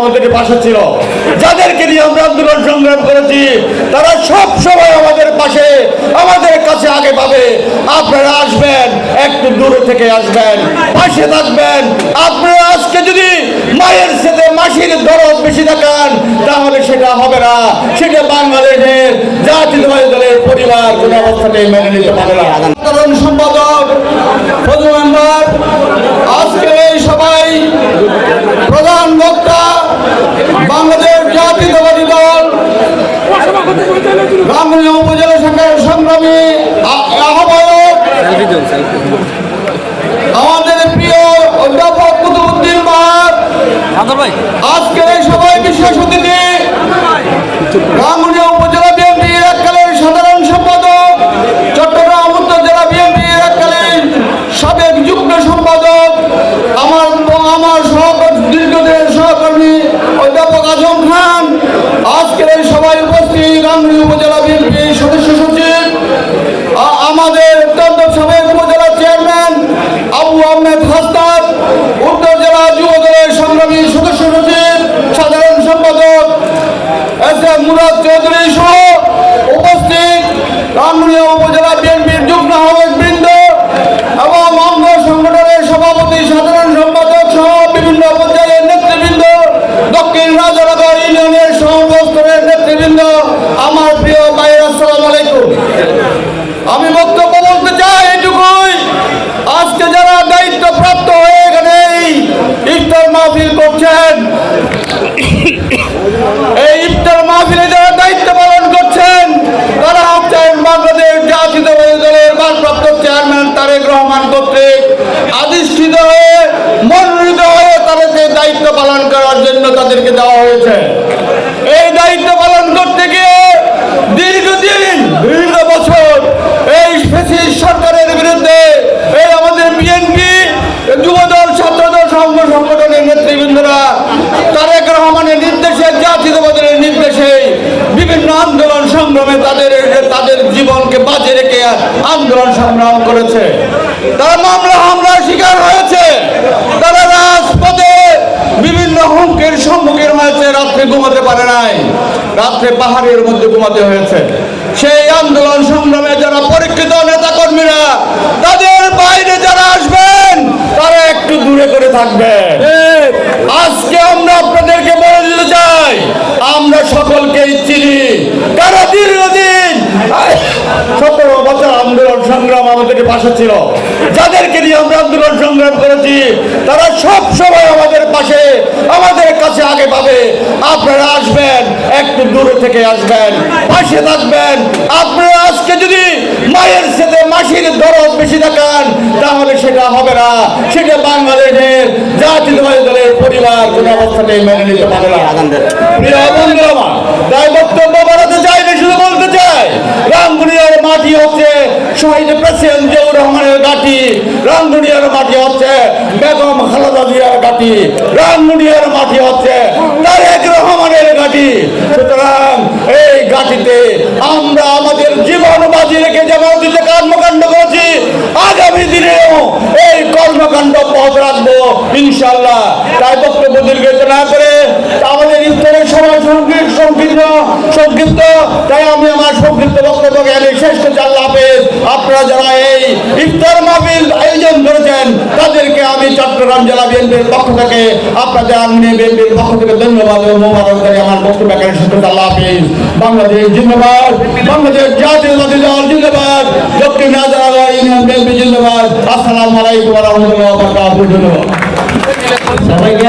আমাদের পাশে ছিল। যাদেরকে নিয়ে আমরা আন্দোলন সংগ্রাম করেছি, তারা সব সময় আমাদের পাশে, আমাদের কাছে আগে পাবে। আপনারা আসবেন, একটু দূরে থেকে আসবেন, পাশে থাকবেন। আপনারা আজকে যদি মায়ের সাথে মাসির দরদ বেশি দেখান, তাহলে সেটা হবে না। সেটা বাংলাদেশের জাতীয়তাবাদী দলের পরিবার কোনো অবস্থাতেই মেনে নিতে পারে না। আমাদের প্রিয় অধ্যাপক কুতুবুদ্দিন মাহাত আজকের এই সবাই বিশেষ অতিথি মনোনীত হয়ে তাদেরকে দায়িত্ব পালন করার জন্য তাদেরকে দেওয়া হয়েছে। এই দায়িত্ব পালন করতে গিয়ে দীর্ঘদিন দীর্ঘ বছর এই ফেসিস সরকারের বিরুদ্ধে এই আমাদের বিএনপি যুবদল, ছাত্রদল, সংঘ সংগঠনের নেতৃবৃন্দরা তারেক রহমানের নির্দেশে জাতীয়তাবাদের নির্দেশে বিভিন্ন আন্দোলন সংগ্রামে তাদের তাদের জীবনকে বাজে রেখে আন্দোলন সংগ্রাম করেছে। তারা মামলা হামলার শিকার হয়েছে। তারা রাজপথে বিভিন্ন হুমকির সম্মুখীন হয়েছে। রাত্রে ঘুমাতে পারে নাই। রাত্রে পাহাড়ের মধ্যে ঘুমাতে হয়েছে। সেই আন্দোলন সংগ্রামে যারা পরীক্ষিত নেতা কর্মীরা তাদের বাইরে যারা আসবেন, তারা একটু দূরে করে থাকবে আজকে আমরা আপনাদেরকে বলে দিতে চাই আমরা সকলকেই চিনি তারা দীর্ঘদিন সতেরো বছর আন্দোলন সংগ্রাম আমাদের পাশে ছিল। যাদেরকে নিয়ে আমরা আন্দোলন সংগ্রাম করেছি তারা সব সময় আমাদের পাশে আমাদের কাছে আগে পাবে। আপনারা আসবেন একটু দূরে থেকে আসবেন পাশে থাকবেন। আপনারা আজকে যদি মায়ের সাথে মাসির দরদ বেশি দেখান তাহলে সেটা হবে না। সেটা বাংলাদেশের জাতীয়তাবাদী দলের পরিবার কোনো অবস্থাতেই মেনে নিতে পারে না। প্রিয় বন্ধু আমার তাই বক্তব্য বাড়াতে চাই না শুধু বলতে চাই রামগুড়িয়ার মাটি হচ্ছে শহীদ প্রেসিডেন্ট জিয়াউর রহমানের ঘাটি রামগুড়িয়ার মাটি হচ্ছে বেগম খালেদা জিয়ার ঘাটি রামগুড়িয়ার মাটি হচ্ছে তারেক রহমানের ঘাটি। সুতরাং এই ঘাটিতে আমরা আমাদের জীবন বাজি রেখে যেমন অতীতে কর্মকাণ্ড করেছি, আগামী দিনেও এই কর্মকাণ্ড পথ রাখব ইনশাল্লাহ তাই বক্তব্য দীর্ঘিত না করে আমাদের ইফতারের সময় সংক্ষিপ্ত সংক্ষিপ্ত সংক্ষিপ্ত। তাই আমি আমার সংক্ষিপ্ত বক্তব্য জ্ঞানে শেষ করছি। আল্লাহ আপনারা যারা এই চট্টগ্রাম জেলা বিএনপির পক্ষ থেকে, আপনাদের আমিনে বিএনপির পক্ষ থেকে ধন্যবাদ ও মোবারক করে আমার বক্তব্য এখানে শেষ করতে আল্লাহ হাফিজ। বাংলাদেশ জিন্দাবাদ। বাংলাদেশ জাতীয়বাদী দল জিন্দাবাদ। দক্ষিণ নাজারা ইউনিয়ন বিএনপি জিন্দাবাদ। আসসালামু আলাইকুম ওয়া রাহমাতুল্লাহি ওয়া বারাকাতুহু। ধন্যবাদ সবাইকে